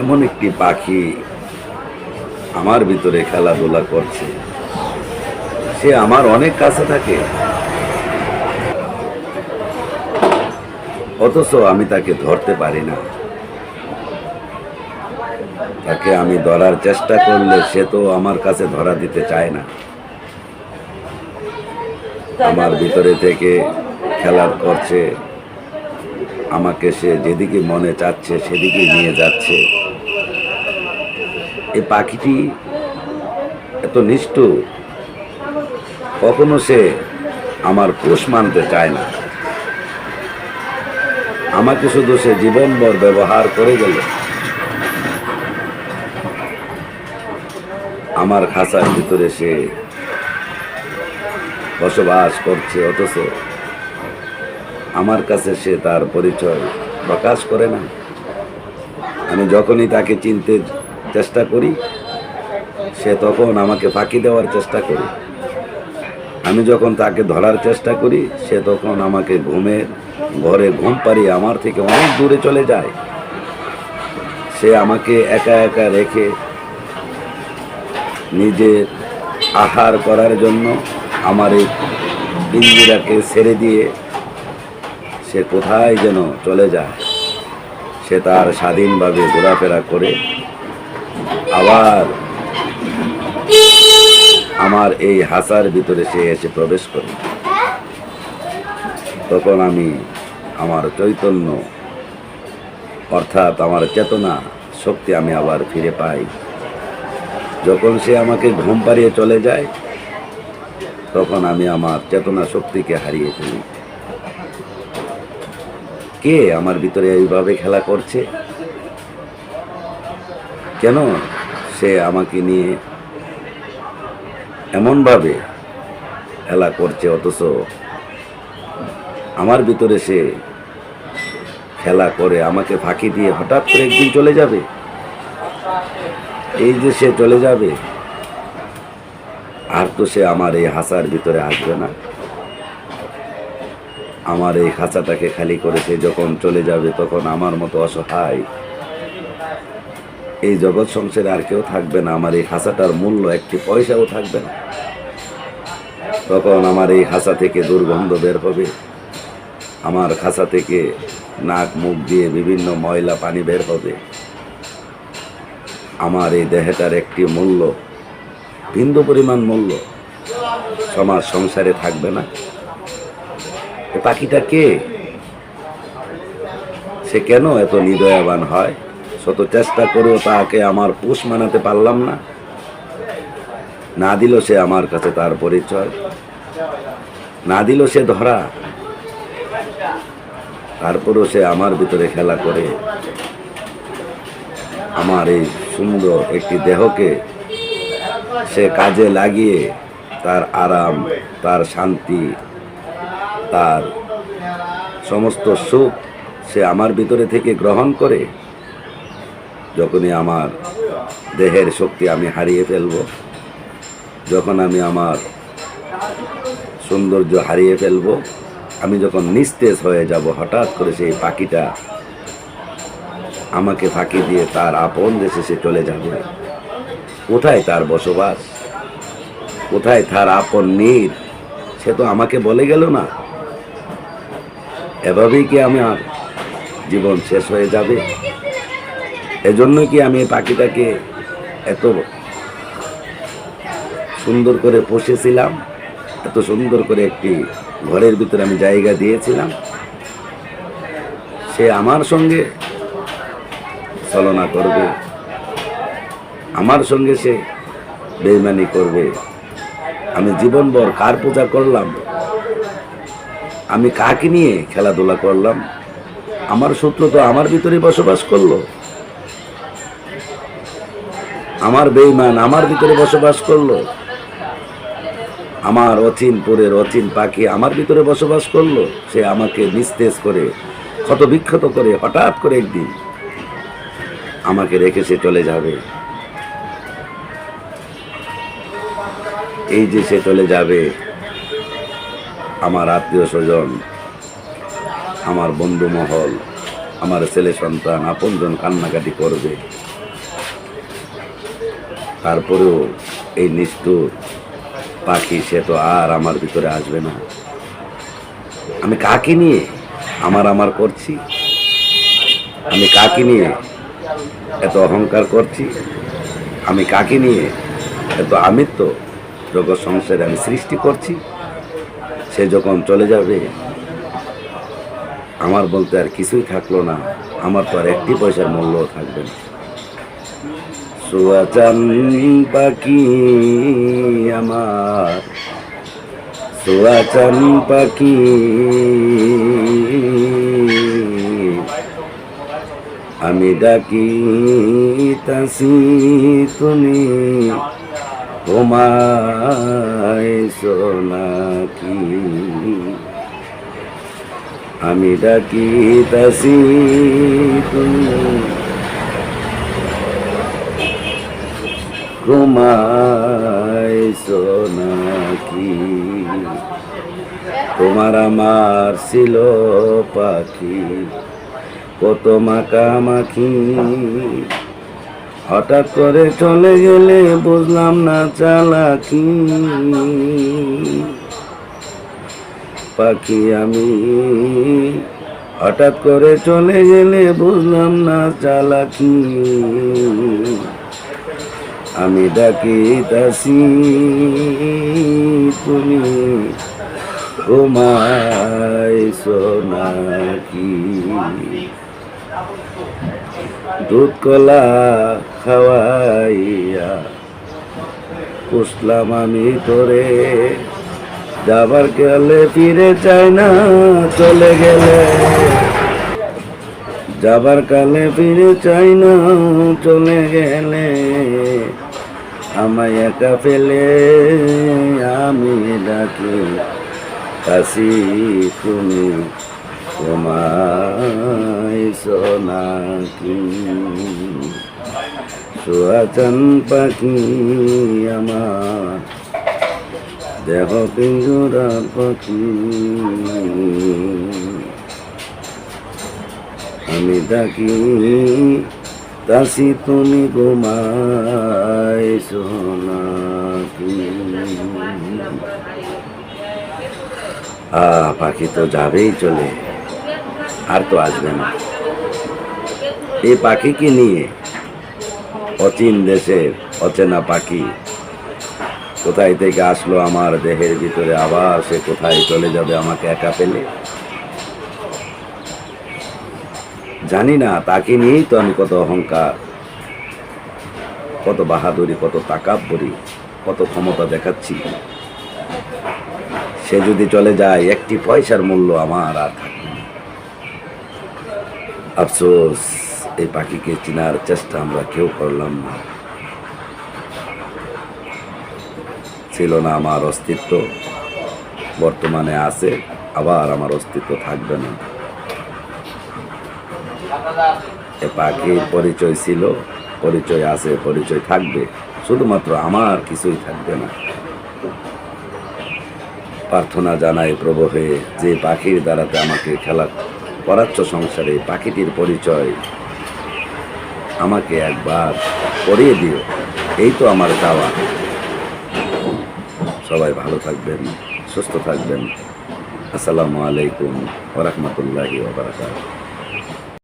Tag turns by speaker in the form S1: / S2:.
S1: এমন একটি পাখি আমার ভিতরে খেলাধুলা করছে। সে আমার অনেক কাছে থাকে। অথচ আমি তাকে ধরতে পারি না। তাকে আমি ধরার চেষ্টা করলে সে তো আমার কাছে ধরা দিতে চায় না। আমার ভিতরে থেকে খেলা করছে। আমাকে সে যেদিকে মনে চাচ্ছে, সেদিকে নিয়ে যাচ্ছে। এই পাখিটি এত নিষ্ঠুর। কখনো সে আমার পোষ মানতে চায় না। আমাকে শুধু সে জীবনভর ব্যবহার করে গেল। আমার খাসার ভিতরে সে বসবাস করছে অথচ আমার কাছে সে তার পরিচয় প্রকাশ করে না। আমি যখনই তাকে চিনতে চেষ্টা করি, সে তখন আমাকে ফাঁকি দেওয়ার চেষ্টা করি। আমি যখন তাকে ধরার চেষ্টা করি, সে তখন আমাকে ঘুমের, ঘরে ঘুম পাড়িয়ে আমার থেকে অনেক দূরে চলে যায়। সে আমাকে একা একা রেখে নিজের আহার করার জন্য আমার এই পিঞ্জিরাকে ছেড়ে দিয়ে সে কোথায় যেন চলে যায়। সে তার স্বাধীনভাবে ঘোরাফেরা করে আবার আমার এই হাসার ভিতরে সে এসে প্রবেশ করে। তখন আমি আমার চৈতন্য অর্থাৎ আমার চেতনা শক্তি আমি আবার ফিরে পাই। যখন সে আমাকে ঘুম পাড়িয়ে চলে যায় তখন আমি আমার চেতনা শক্তিকে হারিয়ে ফেলি। কে আমার ভিতরে এইভাবে খেলা করছে? কেন সে আমাকে নিয়ে এমনভাবে খেলা করছে? অথচ আমার ভিতরে সে খেলা করে, আমাকে ফাঁকি দিয়ে হঠাৎ করে একদিন চলে যাবে? এই যে সে চলে যাবে, আর তো সে আমার এই হাসার ভিতরে আসবে না। আমার এই খাঁচাটাকে খালি করে সে যখন চলে যাবে, তখন আমার মতো অসহায় এই জগৎ সংসারে আর কেউ থাকবে না। আমার এই হাসাটার মূল্য একটি পয়সাও থাকবে না। তখন আমার এই হাসা থেকে দুর্গন্ধ বের হবে। আমার খাসা থেকে নাক, মুখ দিয়ে বিভিন্ন ময়লা পানি বের হবে। আমার এই দেহটার একটি মূল্য বিন্দু পরিমাণ মূল্য সমাজ সংসারে থাকবে না। পাখিটা কে? সে কেন এত হৃদয়াবান হয়? শত চেষ্টা করেও তাকে আমার পুষ মানাতে পারলাম না। না দিল সে আমার কাছে তার পরিচয়। না দিল সে ধরা। তারপরও সে আমার ভিতরে খেলা করে। আমার এই সুন্দর একটি দেহকে সে কাজে লাগিয়ে তার আরাম, তার শান্তি, তার সমস্ত সুখ সে আমার ভিতরে থেকে গ্রহণ করে। যখনই আমার দেহের শক্তি আমি হারিয়ে ফেলব, যখন আমি আমার সৌন্দর্য হারিয়ে ফেলব, আমি যখন নিস্তেজ হয়ে যাব, হঠাৎ করে সেই পাখিটা আমাকে ফাঁকি দিয়ে তার আপন দেশে সে চলে যাবে। কোথায় তার বসবাস? কোথায় তার আপন নীর? সে তো আমাকে বলে গেল না। এভাবেই কি আমার জীবন শেষ হয়ে যাবে? এজন্য কি আমি এই পাখিটাকে এত সুন্দর করে পুষেছিলাম, এত সুন্দর করে একটি ঘরের ভিতরে আমি জায়গা দিয়েছিলাম, সে আমার সঙ্গে চলনা করবে, আমার সঙ্গে সে বেইমানি করবে। আমি জীবনভর কার পূজা করলাম? আমি কাকে নিয়ে খেলাধুলা করলাম? আমার সূত্র তো আমার ভিতরে বসবাস করল। আমার বেইমান আমার ভিতরে বসবাস করল। আমার অচিনপুরের অচিন পাখি আমার ভিতরে বসবাস করল। সে আমাকে নিস্তেজ করে ক্ষত বিক্ষত করে, হঠাৎ করে একদিন আমাকে রেখে সে চলে যাবে। এই যে সে চলে যাবে, আমার আত্মীয় স্বজন, আমার বন্ধু মহল, আমার ছেলে সন্তান, আপনজন কান্নাকাটি করবে। তারপরেও এই নিষ্ঠুর পাখি, সে তো আর আমার ভিতরে আসবে না। আমি কাকে নিয়ে আমার আমার করছি? আমি কাকে নিয়ে এত অহংকার করছি? আমি কাকে নিয়ে এত আমিত্ব জগৎ সংসারে আমি সৃষ্টি করছি? সে যখন চলে যাবে, আমার বলতে আর কিছুই থাকল না। আমার তো আর একটি পয়সার মূল্য থাকবে না। সুয়াচান পাখি আমার সুয়াচান পাখি। আমি ডাকি তাসি, তুমি ঘুমায় সোনাকি আমি ডাকি তাসি, তুমি ঘুমায় সোনাকি তোমার আমার ছিল পাখি, কত মাখামাখি। হঠাৎ করে চলে গেলে বুঝলাম না চালাকি। পাখি আমি। হঠাৎ করে চলে গেলে বুঝলাম না চালাকি। আমি ডাকি তাসি তুমি। ঘুমাই সোনাকি দুধ কলা খাওয়াইয়া পুষলাম আমি তোরে। যাবার গেলে ফিরে চাই না, চলে গেলে। যাবার কালে ফিরে চাই না, চলে গেলে। আমায় একা ফেলে আমি ডাকি, কাশি, তুমি তোমায় সোনাকি সোয়াচান পাখি আমার, দেহ পিঞ্জরা পাখি। আমি ডাকি তাসি তুমি ঘুমাই সোনাকি আ, পাখি তো যাবেই চলে, আর তো আসবে না। এই পাখিকে নিয়ে অচিন দেশের অচেনা পাখি, কোথায় থেকে আসলো আমার দেহের ভিতরে? আবার সে কোথায় চলে যাবে আমাকে একা পেলে? জানি না, তাকে নিয়েই তো আমি কত অহংকার, কত বাহাদুরি, কত তাকাব্বরি, কত ক্ষমতা দেখাচ্ছি। সে যদি চলে যায়, একটি পয়সার মূল্য আমার আর থাকবে আফসোস, এই পাখিকে চেনার চেষ্টা আমরা কেউ করলাম না। ছিল না আমার অস্তিত্ব, বর্তমানে আছে, আবার আমার অস্তিত্ব থাকবে না। পাখির পরিচয় ছিল, পরিচয় আছে, পরিচয় থাকবে, শুধুমাত্র আমার কিছুই থাকবে না। প্রার্থনা জানাই প্রভু হয়ে যে পাখির দ্বারাতে আমাকে খেলা করাচ্ছ সংসারে, পাখিটির পরিচয় আমাকে একবার করিয়ে দিও, এই তো আমার চাওয়া। সবাই ভালো থাকবেন, সুস্থ থাকবেন। আসসালামু আলাইকুম ওরহমতুল্লাহি ওবরাকাতুহু